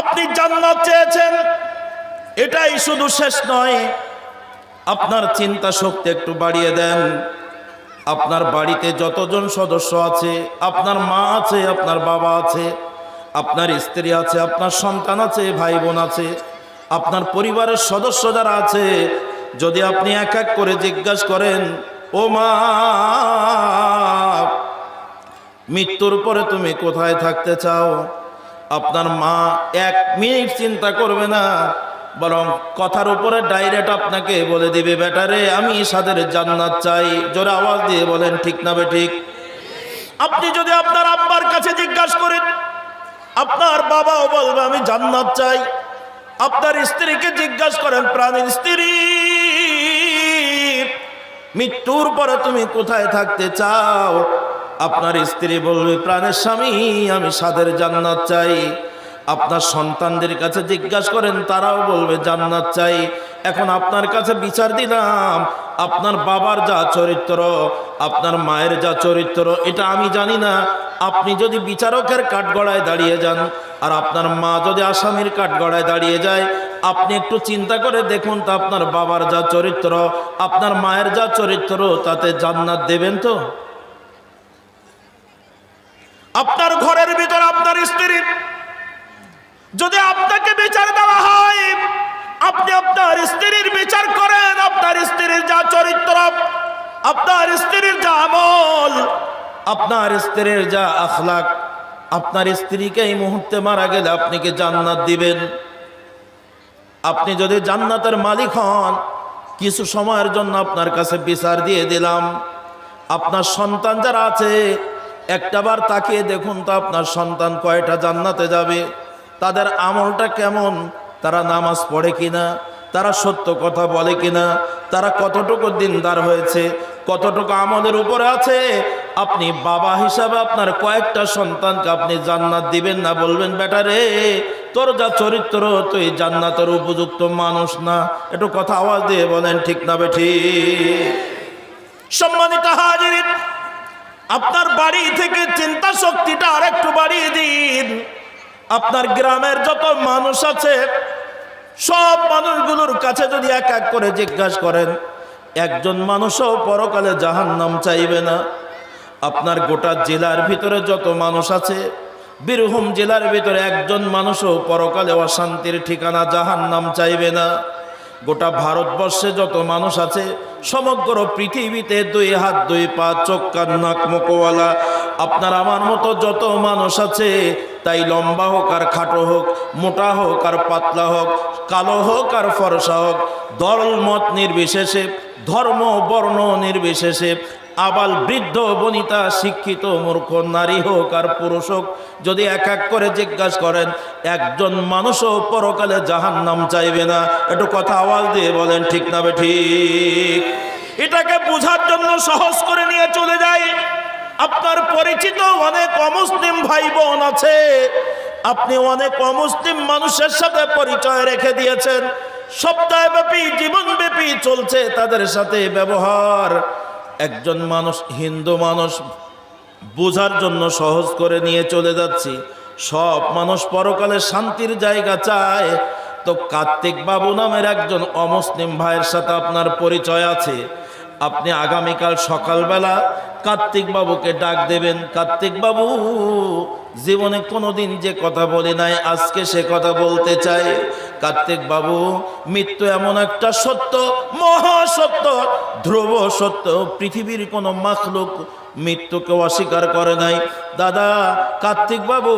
আপনি জান্নাত চেয়েছেন, এটাই শুধু শেষ নয়। আপনার চিন্তা শক্তি একটু বাড়িয়ে দেন। আপনার বাড়িতে যতজন সদস্য আছে, আপনার মা আছে, আপনার বাবা আছে, আপনার স্ত্রী আছে, আপনার সন্তান আছে, ভাই বোন আছে, আপনার পরিবারের সদস্য যারা আছে, যদি আপনি এক এক করে জিজ্ঞাসা করেন, ও মা, মৃত্যুর পরে তুমি কোথায় থাকতে চাও? আপনার মা এক মিনিট চিন্তা করবে না, বরং কথার উপরে ডাইরেক্ট আপনাকে বলে দিবে বেটারে আমি সাদের জান্নাত চাই। জোরে আওয়াজ দিয়ে বলেন, ঠিক না বে, ঠিক? আপনি যদি আপনার আব্বার কাছে জিজ্ঞাসা করেন, আপনার বাবাও বলবে, আমি জান্নাত চাই। আপনার স্ত্রীকে জিজ্ঞাসা করেন, প্রাণীর স্ত্রী, মৃত্যুর পরে তুমি কোথায় থাকতে চাও? আপনার স্ত্রী বলবে, প্রাণের স্বামী, আমি সাদের জান্নাত চাই। আপনার সন্তানদের কাছে জিজ্ঞাসা করেন, তারাও বলবে, জান্নাত চাই। এখন আপনার কাছে বিচার দিলাম, আপনার বাবার যা চরিত্র, আপনার মায়ের যা চরিত্র, এটা আমি জানি না। আপনি যদি বিচারকের কাঠগড়ায় দাঁড়িয়ে যান, আর আপনার মা যদি আসামির কাঠগড়ায় দাঁড়িয়ে যায়, আপনি একটু চিন্তা করে দেখুন তো আপনার বাবার যা চরিত্র, আপনার মায়ের যা চরিত্র, তাতে জান্নাত দেবেন তো? আপনার ঘরের ভিতর আপনার স্ত্রী। যদি আপনাকে বিচার দেওয়া হয়, আপনি আপনার স্ত্রীর বিচার করেন, আপনার স্ত্রীর যা চরিত্র, আপনার স্ত্রীর যা আমল, আপনার স্ত্রীর যা আখলাক, আপনার স্ত্রীকে এই মুহূর্তে মারা গেলে আপনি কি জান্নাত দিবেন? আপনি যদি জান্নাতের মালিক হন, কিছু সময়ের জন্য আপনার কাছে বিচার দিয়ে দিলাম। আপনার সন্তান যারা আছে একটাবার তাকিয়ে দেখুন তো আপনার সন্তান কয়টা জান্নাতে যাবে, তাদের আমলটা কেমন, তারা নামাজ পড়ে কিনা, তারা সত্য কথা বলে কিনা, তারা কতটুকু দিনদার হয়েছে, কতটুকু আমলের উপরে আছে, আপনি বাবা হিসাবে আপনার কয়েকটা সন্তানকে আপনি জান্নাত দিবেন না বলবেন, বেটা রে, তোর যা চরিত্র, তুই জান্নাতের উপযুক্ত মানুষ না। একটু কথা আওয়াজ দিয়ে বলেন, ঠিক না বেঠি। সম্মানিত হাজির আপনার বাড়ি থেকে চিন্তা শক্তিটা আরেকটু বাড়িয়ে দিন। আপনার গ্রামের যত মানুষ আছে, সব মানুষগুলোর কাছে যদি এক এক করে জিজ্ঞাসা করেন, একজন মানুষও পরকালে জাহান নাম চাইবে না। আপনার গোটা জেলার ভিতরে যত মানুষ আছে, বীরভূম জেলার ভিতরে একজন মানুষও পরকালে অশান্তির ঠিকানা জাহান নাম চাইবে না। গোটা ভারতবর্ষে যত মানুষ আছে সমগ্র পৃথিবীতে দুই হাত, দুই পা, চোখ, কান, নাক, মুখওয়ালা। আপনার আমার মতো যত মানুষ আছে, তাই লম্বা হোক আর খাটো হোক, মোটা হোক আর পাতলা হোক, কালো হোক আর ফরসা হোক, দল, মত নির্বিশেষে, ধর্ম, বর্ণ নির্বিশেষে আবাল বৃদ্ধ, বনিতা, শিক্ষিত, মূর্খ, নারী হোক আর পুরুষ হোক, যদি এক এক করে জিজ্ঞাসা করেন, একজন মানুষও পরকালে জাহান নাম চাইবে না। একটু কথা আওয়াজ দিয়ে বলেন, ঠিক না ঠিক? এটাকে বোঝার জন্য সহজ করে নিয়ে চলে যায় আপনার পরিচিত অনেক অমুসলিম ভাই বোন আছে। আপনি অনেক অমুসলিম মানুষের সাথে পরিচয় রেখে দিয়েছেন। সপ্তাহব্যাপী, জীবনব্যাপী চলছে তাদের সাথে ব্যবহার। একজন মানুষ হিন্দু মানুষ বোঝার জন্য সহজ করে নিয়ে চলে যাচ্ছি। সব মানুষ পরকালে শান্তির জায়গা চায়। তো কার্তিক বাবু নামের একজন অমুসলিম ভাইয়ের সাথে আপনার পরিচয় আছে। আপনি আগামীকাল সকালবেলা কার্তিক বাবুকে ডাক দেবেন। কার্তিক বাবু, জীবনে কোনোদিন যে কথা বলে নাই, আজকে সে কথা বলতে চাই। কার্তিক বাবু, মৃত্যু এমন একটা সত্য, মহাসত্য, ধ্রুব সত্য, পৃথিবীর কোনো মাখলুক মৃত্যুকে অস্বীকার করে নাই। দাদা, কার্তিক বাবু,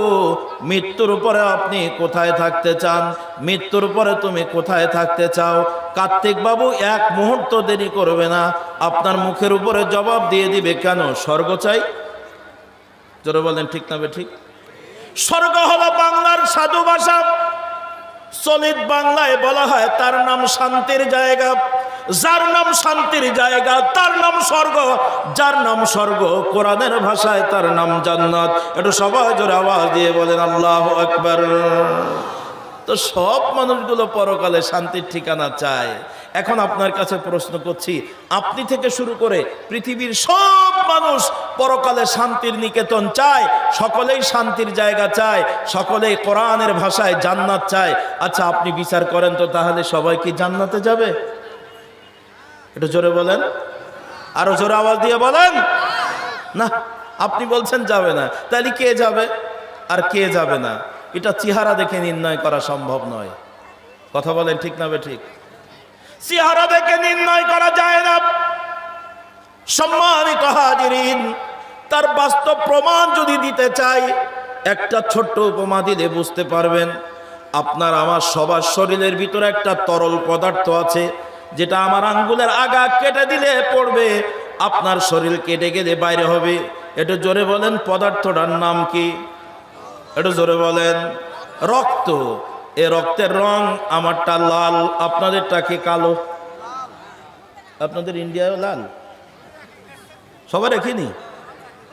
মৃত্যুর পরে আপনি কোথায় থাকতে চান? মৃত্যুর পরে তুমি কোথায় থাকতে চাও? কার্তিক বাবু, এক মুহূর্ত দেরি করবে না। আপনার মুখের উপরে জবাব দিয়ে দিবে, কেন? স্বর্গ চাই? জোরে বলেন, ঠিক না ঠিক? স্বর্গ হলো বাংলার সাধু ভাষা। চলিত বাংলায় বলা হয়, তার নাম শান্তির জায়গা। যার নাম শান্তির জায়গা, তার নাম স্বর্গ, যার নাম স্বর্গ, কোরআনের ভাষায় তার নাম জান্নাত। একটু সবাই জোরে আওয়াজ দিয়ে বলেন, আল্লাহ আকবার। তো সব মানুষগুলো পরকালে শান্তির ঠিকানা চায়। এখন আপনার কাছে প্রশ্ন করছি, আপনি থেকে শুরু করে পৃথিবীর সব মানুষ পরকালে শান্তির নিকেতন চায়, সকলেই শান্তির জায়গা চায়, সকলেই কোরআনের ভাষায় জান্নাত চায়। আচ্ছা আপনি বিচার করেন তো তাহলে সবাই কি জান্নাতে যাবে? একটু জোরে বলেন। আরও জোরে আওয়াজ দিয়ে বলেন। না, আপনি বলছেন যাবে না। তাহলে কে যাবে? আর কে যাবে না? এটা চেহারা দেখে নির্ণয় করা সম্ভব নয়। কথা বলেন ঠিক না ঠিক? চেহারা দেখে নির্ণয় করা যায় না। সম্মানিত হাজিরিন, তার বাস্তব প্রমাণ যদি দিতে চাই, একটা ছোট্ট উপমা দিলে বুঝতে পারবেন, আপনার আমার সবার শরীরের ভিতরে একটা তরল পদার্থ আছে যেটা আমার আঙ্গুলের আগা কেটে দিলে পড়বে, আপনার শরীর কেটে গেলে বাইরে হবে। এটা জোরে বলেন, পদার্থটার নাম কি? এটা জোরে বলেন, রক্ত। এ রক্তের রং আমারটা লাল, আপনাদেরটা কি কালো? আপনাদের ইন্ডিয়াও লাল? সবাই রেখিনি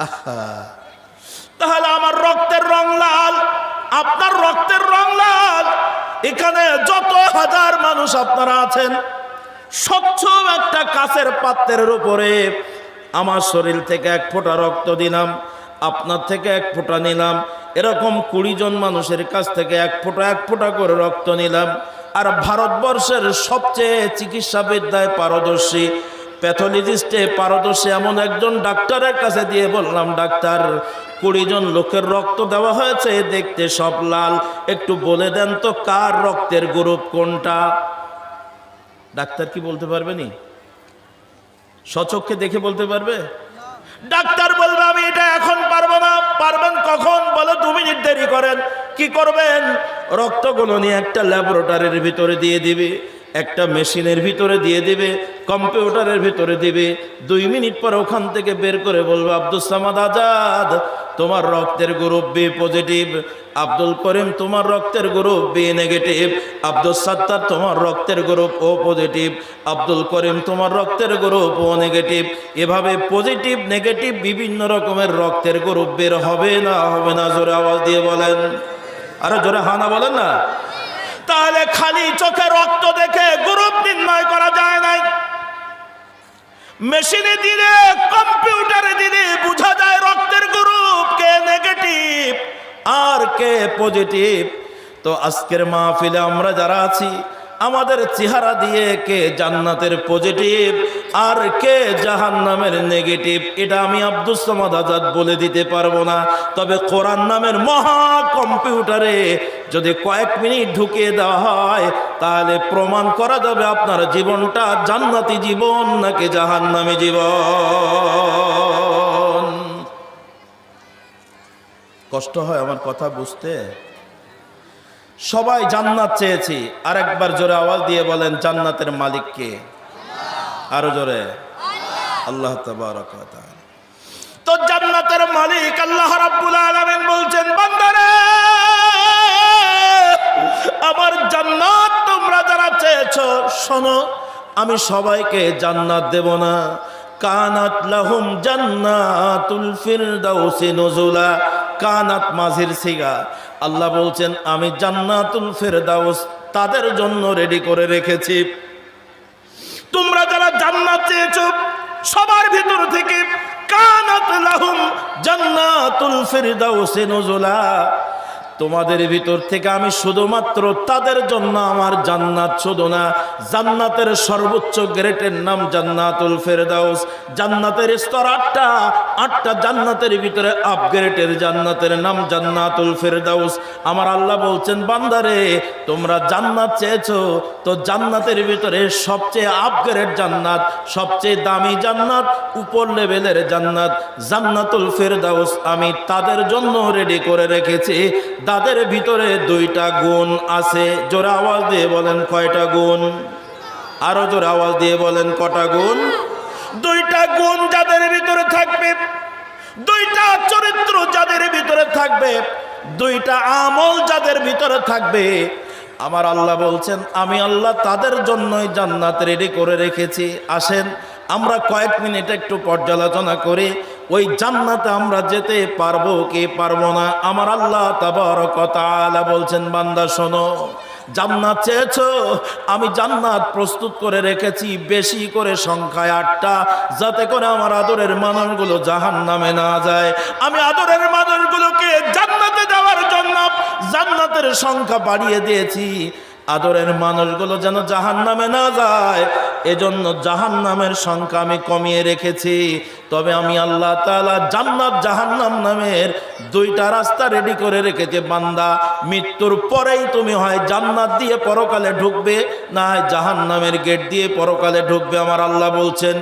আহা। তাহলে আমার রক্তের রং লাল, আপনার রক্তের রং লাল। এখানে যত হাজার মানুষ আপনারা আছেন স্বচ্ছ একটা কাছের পাত্রের উপরে আমার শরীর থেকে এক ফোঁটা রক্ত দিলাম, আপনার থেকে এক ফোঁটা নিলাম, এরকম কুড়ি জন মানুষের কাছ থেকে এক ফোঁটা এক ফোঁটা করে রক্ত নিলাম। আর ভারতবর্ষের সবচেয়ে চিকিৎসাবিদ্যায় পারদর্শী, প্যাথোলজিস্টে পারদর্শী এমন একজন ডাক্তারের কাছে দিয়ে বললাম, ডাক্তার, কুড়ি জন লোকের রক্ত দেওয়া হয়েছে, দেখতে সব লাল। একটু বলে দেন তো, কার রক্তের গ্রুপ কোনটা? ডাক্তার কি বলতে পারবে নি? সচক্ষে দেখে বলতে পারবে? ডাক্তার বলবে, আমি এটা এখন পারব না। পারবেন কখন? বলো, দু মিনিট দেরি করেন। কি করবেন? রক্তগুলো নিয়ে একটা ল্যাবরেটরির ভিতরে দিয়ে দিবে। একটা মেশিনের ভিতরে দিয়ে দিবে, কম্পিউটারের ভিতরে দিবে, দুই মিনিট পর ওখান থেকে বের করে বলবে, আব্দুল সামাদ আজাদ, তোমার রক্তের group B positive Abdul Karim, তোমার রক্তের group B negative Abdul Sattar, তোমার রক্তের group O positive Abdul Karim, তোমার রক্তের গ্রুপ ও নেগেটিভ এভাবে পজিটিভ নেগেটিভ বিভিন্ন রকমের রক্তের গ্রুপ বের হবে না হবে না, জোরে আওয়াজ দিয়ে বলেন। আরে জোরে হানা বলেন না। তাহলে খালি চোখে রক্ত দেখে গ্রুপ নির্ণয় করা যায় নাই। মেশিনে দিলে, কম্পিউটারে দিলে বোঝা যায় রক্তের গ্রুপ কে নেগেটিভ আর কে পজিটিভ তো আজকের মাহফিলে আমরা যারা আছি, আমাদের চেহারা দিয়ে কে জান্নাতের পজিটিভ আর কে জাহান্নামের নেগেটিভ? এটা আমি আব্দুল সামাদ আজাদ বলে দিতে পারব না। তবে কোরআন নামের মহা কম্পিউটারে যদি কয়েক মিনিট ঢুকিয়ে দেওয়া হয়, তাহলে প্রমাণ করা যাবে আপনার জীবনটা জান্নাতি জীবন নাকি জাহান্নামী জীবন? কষ্ট হয় আমার কথা বুঝতে? সবাই জান্নাত চেয়েছি। আরেকবার জোরে আওয়াজ দিয়ে বলেন, জান্নাতের মালিককে আরও জোরে। আল্লাহ তো জান্নাতের মালিক আল্লাহ রাব্বুল আলামিন বলছেন, বান্দারে, আমার জান্নাত তোমরা যারা চেয়েছো, শোনো, আমি সবাইকে জান্নাত দেব না। কানাত লাহুম জান্নাতুল ফিরদাউসি নুজুলা। কানাত মাঝির সিগা। আল্লাহ বলছেন, আমি জান্নাতুল ফিরদাউস তাদের জন্য রেডি করে রেখেছি। তোমরা যারা জান্নাত চেয়েছ সবার ভিতর থেকে কানাত লাহুম জান্নাতুল ফিরদাউসে নুজুলা। তোমাদের ভিতর থেকে আমি শুধুমাত্র তাদের জন্য আমার জান্নাত শুধু না, জান্নাতের সর্বোচ্চ গ্রেটের নাম জান্নাতুল ফেরদাউস। জান্নাতের স্তর আটটা আটটা জান্নাতের ভিতরে আপগ্রেডের জান্নাতের নাম জান্নাতুল ফেরদাউস। আমার আল্লাহ বলছেন, বান্দারে, তোমরা জান্নাত চেয়েছো, তো জান্নাতের ভিতরে সবচেয়ে আপগ্রেড জান্নাত, সবচেয়ে দামি জান্নাত, উপর লেভেলের জান্নাত, জান্নাতুল ফেরদাউস আমি তাদের জন্য রেডি করে রেখেছি। তাদের ভিতরে দুইটা গুণ আছে। জোরে আওয়াজ দিয়ে বলেন কয়টা গুণ? আরও জোরে আওয়াজ দিয়ে বলেন কটা গুণ? দুইটা গুণ যাদের ভিতরে থাকবে, দুইটা চরিত্র যাদের ভিতরে থাকবে, দুইটা আমল যাদের ভিতরে থাকবে, আমার আল্লাহ বলছেন, আমি আল্লাহ তাদের জন্যই জান্নাত রেডি করে রেখেছি। আসেন, আমরা কয়েক মিনিট একটু পর্যালোচনা করি। ওই জান্নাতে আমরা যেতে পারব কি পারব না? আমার আল্লাহ তাবারক তাআলা বলছেন, বান্দা, শোনো, জান্নাত চেয়েছো? আমি জান্নাত প্রস্তুত করে রেখেছি, বেশি করে সংখ্যায় আটটা, যাতে করে আমার আদরের মানুষগুলো জাহান নামে না যায়। আমি আদরের মানুষগুলোকে জান্নাতে যাওয়ার জন্য জান্নাতের সংখ্যা বাড়িয়ে দিয়েছি। আদরের মানুষগুলো যেন জাহান নামে না যায়। এজন্য জাহান নামের সংখ্যা আমি কমিয়ে রেখেছি। তবে আমি আল্লাহ তালা জান্নাত জাহান্নাম নামের দুইটা রাস্তা রেডি করে রেখেছে, বান্দা। মৃত্যুর পরেই তুমি হয় জান্নাত দিয়ে পরকালে ঢুকবে, না হয় জাহান নামের গেট দিয়ে পরকালে ঢুকবে, আমার আল্লাহ বলছেন।